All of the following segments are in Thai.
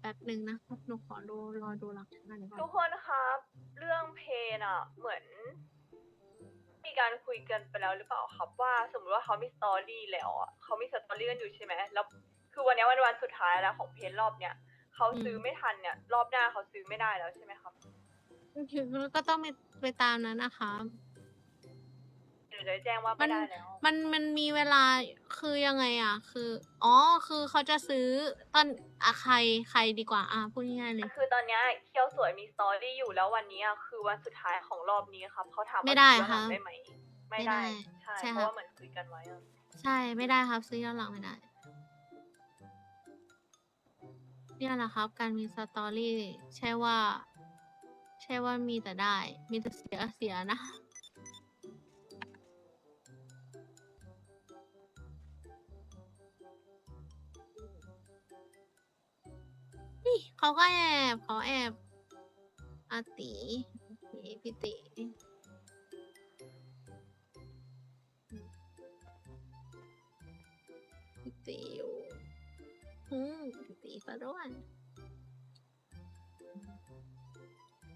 แป๊บหนึ่งนะครับหนูขอดูรอดูหลักฐานก่อทุนกคนครับ เรื่องเพนอะเหมือน มีการคุยกันไปแล้วหรือเปล่าครับว่า สมมติว่าเขามีสตอรี่แล้วอะเขามีสตอรี่กันอยู่ใช่ไหมแล้วคือวันเนี้ยวันวันสุดท้ายแล้วของเพนรอบเนี้ยเขาซื้อไม่ทันเนี่ย รอบหน้าเขาซื้อไม่ได้แล้วใช่ไหมครับ ก็ต้องไปไปตามนั้นนะคะ หรือจะแจ้งว่ามัไม่นได้แล้ว มันมันมีเวลาคือยังไงอะ คือ อ๋อคือเขาจะซื้อตอนอะใครใครดีกว่า อะพูดง่ายๆเลย คือตอนเนี้ยเคียวสวยมีสตอรี่อยู่แล้ววันนี้อะคือวันสุดท้ายของรอบนี้ครับเขาถามว่าไม่ได้ซื้อย้อนหลังค่ะได้ไหมไม่ไม่ได้ได้ใช่ใช่เพครับ ราะว่าเหมือนคุยกันไว้อะใช่ไม่ได้ครับ ซื้อย้อนหลังไม่ได้ เนี่ยแหละครับ การมีสตอรี่ใช่ว่า ใช่ว่ามีแต่ได้ มีแต่เสียเสียนะ เขาก็แอบเขาแอบอาตินี่พี่ติพี่ติอยู่อืมพี่ติซะด้วย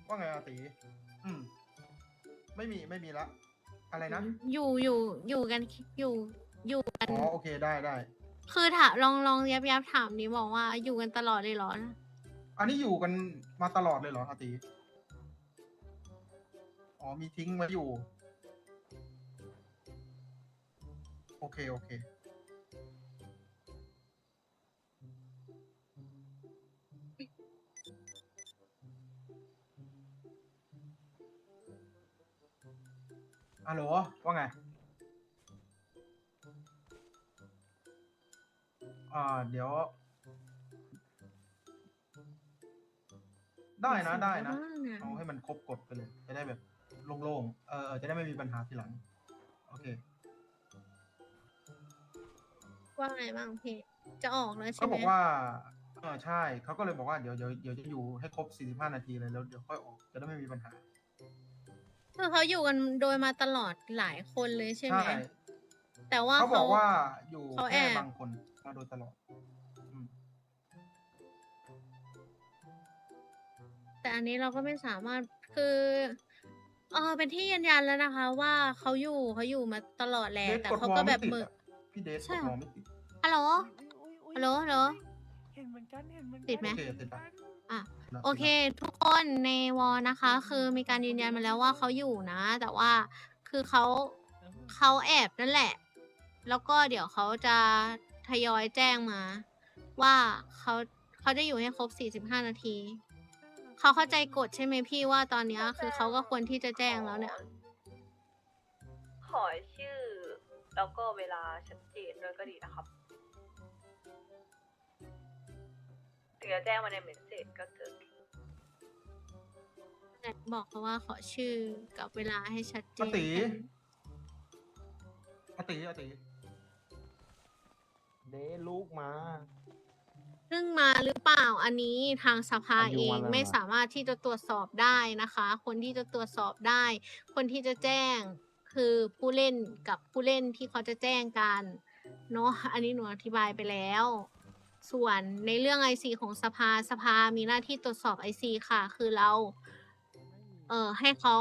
ว่าไงอาตี อืม ไม่มีไม่มีละ อะไรนะ อยู่อยู่อยู่กันอยู่อยู่กัน อ๋อ โอเค ได้ได้ คือถามลองลองยับยับถามดิบอกว่าอยู่กันตลอดเลยเหรอ อันนี้อยู่กันมาตลอดเลยเหรออาตีอ๋อมีทิ้งไว้อยู่ โอเค โอเค ฮัลโหลว่าไง อ่า เดี๋ยว ได้นะได้นะ เอาให้มันครบกฎไปเลย จะได้แบบโล่งๆเออเออจะได้ไม่มีปัญหาทีหลัง โอเค ว่าไงบ้างพี่จะออกแล้วใช่เขาไหมบอกว่า เออใช่ เขาก็เลยบอกว่าเดี๋ยวเดี๋ยวเดี๋ยวจะอยู่ให้ครบ 45 นาทีเลยแล้วเดี๋ยวค่อยออก จะได้ไม่มีปัญหา คือเขาอยู่กันโดยมาตลอดหลายคนเลยใช่ไหมใช่แต่ว่าเขาบเขาอกว่าอยู่เขาแอแค่บบางคนมาโดยตลอด แต่อันนี้เราก็ไม่สามารถคือเออเป็นที่ยืนยันแล้วนะคะ ว่าเขาอยู่เขาอยู่มาตลอดแหละเดทแต่กดเขาวอก็ลแบไม่บติดมืออะพี่เดทใช่ กดเหรวออลไม่ติด ฮัลโหลอุ๊ยอุ๊ยอุ๊ยฮัลโหลฮัลโหลเห็นเหมือนกันเห็นเหมือนกันติดไหมโอเคติดละอะนะโอเคทุกคนในวอลนะคะ คือมีการยืนยันมาแล้วว่าเขาอยู่นะ แต่ว่าคือเขาเขาแอบนั่นแหละ แล้วก็เดี๋ยวเขาจะทยอยแจ้งมา ว่าเขาเขาจะอยู่ให้ครบ 45 นาที เขาเข้าใจกฎใช่ไหมพี่ว่าตอนเนี้ยคือเขาก็ควรที่จะแจ้งแล้วเนี่ย ขอชื่อ แล้วก็เวลาชัดเจนด้วยก็ดีนะครับถึงจะแจ้งมาในเมสเซจก็เถอะบอกเขาว่าขอชื่อกับเวลาให้ชัดเจอานติอาติอาติเดลูกมา ซึ่งมาหรือเปล่าอันนี้ทางสภาอายุเองวันละไม่เหรอสามารถที่จะตรวจสอบได้นะคะ คนที่จะตรวจสอบได้ คนที่จะแจ้งคือผู้เล่นกับผู้เล่นที่เขาจะแจ้งกันเนาะอันนี้หนูอธิบายไปแล้ว ส่วนในเรื่อง IC ของสภาสภามีหน้าที่ตรวจสอบ IC ค่ะ คือเรา เออให้เขา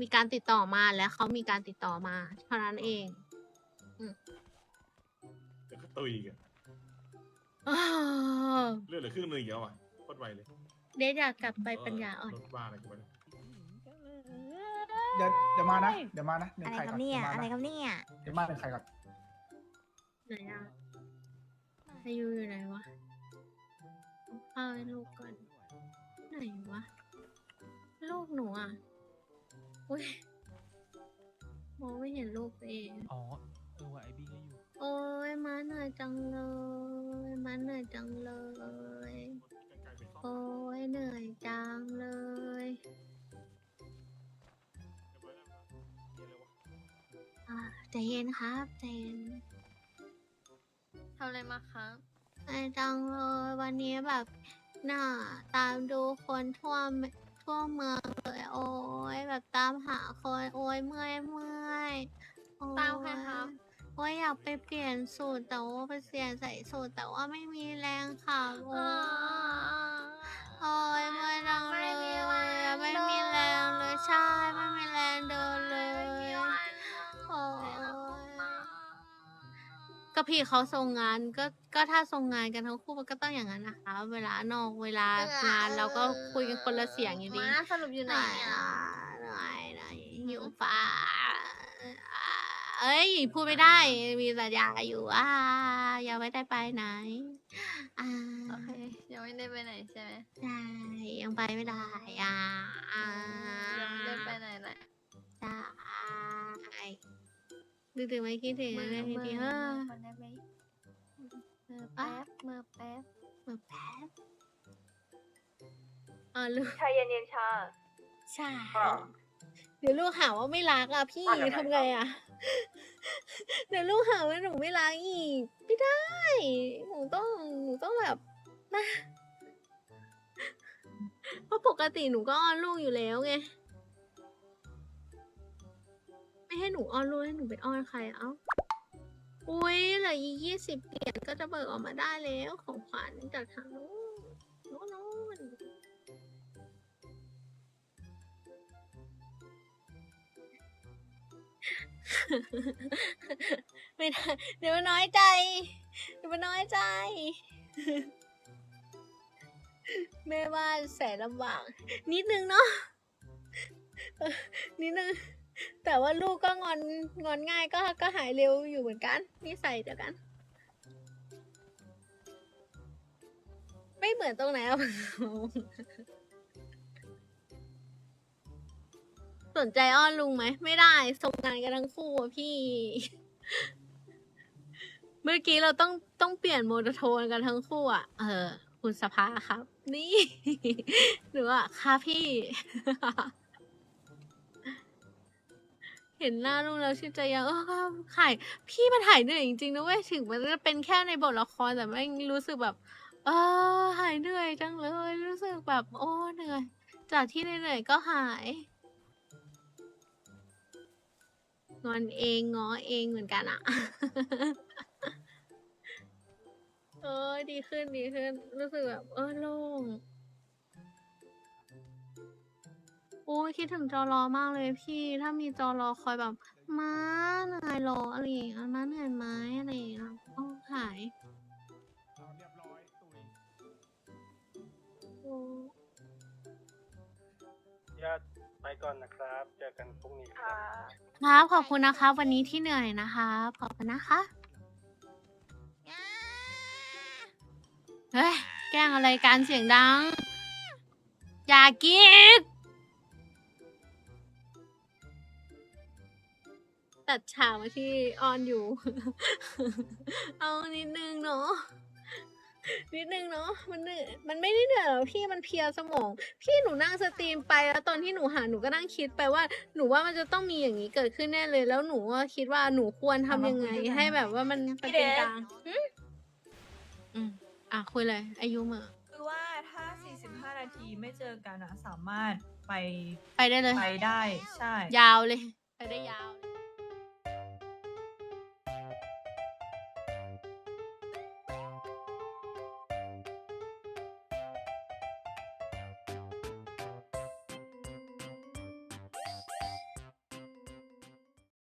มีการติดต่อมาและเขามีการติดต่อมาเท่านั้นเอง เดี๋ยวก็ตุยอีกอะ อ้าวเลือดเหลือครึ่งหนึงอีกแล้วอะโคตรไวเลยเดทอยากกลับไปปัญญาอ่อน รถบ้าอะไรกันไปเนี่ยเดี๋ยวเดี๋ยวมานะ เดี๋ยวมานะหนึ่งอะไรไข่คก่รัอนบเนี่ยเดี๋ยวมาอะไรนะครับเนี่ยเดี๋ยวมาหนึ่งไข่ก่อนไหนอะอายุอยู่ไหนวะเอาข้าวให้ลูกก่อน ไหนวะ ลูกหนูอะ อุ้ยมองไม่เห็นลูกตัวเอง อ๋อ เออว่ะไอบี้ก็อยู่โอ้ยมาเหนื่อยจังเลยมาเหนื่อยจังเลยกลายเป็นซ่อมโอ้ยเหนื่อยจังเลย อ่าใจเย็นครับใจเย็นทำอะไรมาครับไอ้จังเลยวันนี้แบบน่าตามดูคนทั่วเมทั่วเมืองเลยโอ้ยแบบตามหาคนโอ้ยเมื่อยเมื่อยโอ้ย ตามใครครับ โอ้ยอยากไปเปลี่ยนสูตรแต่ว่าไปเปลี่ยนใส่สูตรแต่ว่าไม่มีแรงค่ะโอ้อ่ายโอ้ยเมื่อยจังเลยอะไม่มีแรงเลยใช่ไม่มีแรงเดินเลยโอ้ยก็พี่เขาส่งงานก็ก็ถ้าส่งงานกันทั้งคู่มันก็ต้องอย่างนั้นนะคะ เวลานอกเวลางานเราก็คุยกันคนละเสียงอยู่ดีมาสรุปอยู่ไหนอะไหนไหนอยู่ป่า เอ้ย พูดไม่ได้ มีสัญญาอยู่อ่ายังไม่ได้ไปไหน อ่าโอเคยังไม่ได้ไปไหนใช่ไหมใช่ยังไปไม่ได้อ่าอ่ายังไม่ได้ไปไหนแหละใช่นึกถึงไหมคิดถึงมือเลยทีมือเดียวมืเอออคนได้ไหมมือแป๊บมือแป๊บมาแป๊บอ๋อลูกชายเย็นๆชาใช่เดี๋ยวลูกหาว่าไม่รักอะพี่ว่ายังไงทำไงอะ เดี๋ยวลูกหาว่าหนูไม่รักอีกไม่ได้หนูต้องหนูต้องแบบนะเพราะปกติหนูก็อ้อนลูกอยู่แล้วไงไม่ให้หนูอ้อนลูกให้หนูไปอ้อนใครเอ้าอุ้ยเหลืออีกยี่สิบเหรียญก็จะเบิกออกมาได้แล้วของขวัญจากทางนู้นนู้ ไม่ได้เดี๋ยวมันน้อยใจ เดี๋ยวมันน้อยใจ แม่ว่าแสนลำบาก นิดนึงเนาะนิดนึง แต่ว่าลูกก็งอนงอนง่ายก็ก็หายเร็วอยู่เหมือนกันนิสัยเดียวกัน ไม่เหมือนตรงไหนอะ สนใจอ้อนลุงไหม ไม่ได้ส่งงานกันทั้งคู่อะพี่ เมื่อกี้เราต้องต้องเปลี่ยนโมโดโทนกันทั้งคู่อะ เออ คุณสภาครับ นี่ หรือว่าค่ะพี่ เห็นหน้าลุงแล้วชื่นใจยังเออก็ขายพี่มันหายเหนื่อยจริงๆนะเว้ยถึงมันจะเป็นแค่ในบทละครแต่แม่งรู้สึกแบบ เออหายเหนื่อยจังเลย รู้สึกแบบ โอ้เหนื่อย จากที่เหนื่อยๆก็หาย งอนเองง้อเองเหมือนกันอะเออดีขึ้นดีขึ้น รู้สึกแบบเออโล่งโอ้ยคิดถึงจอรอมากเลยพี่ ถ้ามีจอรอคอยแบบมาเหนื่อยรออะไรอย่างเงี้ยมาเหนื่อยไหมอะไรอย่างเงี้ยโอ้หาย ไปก่อนนะครับ เจอกันพรุ่งนี้คค่ะรับ ครับขอบคุณนะคะวันนี้ที่เหนื่อยนะคะขอบคุณนะคะ เฮ้ย แกล้งอะไรการเสียงดัง อย่ากรีดตัดฉากมาที่ออนอยู่ เอานิดนึงเนาะ นิดนึงเนาะมันเหนื่อยมันไม่ได้เหนื่อยหรอกพี่มันเพลียสมอง พี่หนูนั่งสตรีมไปแล้วตอนที่หนูหาหนูก็นั่งคิดไปว่าหนูว่ามันจะต้องมีอย่างนี้เกิดขึ้นแน่เลย แล้วหนูก็คิดว่าหนูควรทำยังไง ให้แบบว่ามันมันเป็นกลางหึอืมอะคุยเลย อายุเหมื่อคือว่าถ้า 45 นาทีไม่เจอกันอะสามารถไปไปได้เลย ไปได้ ใช่ ยาวเลย ไปได้ยาวเลย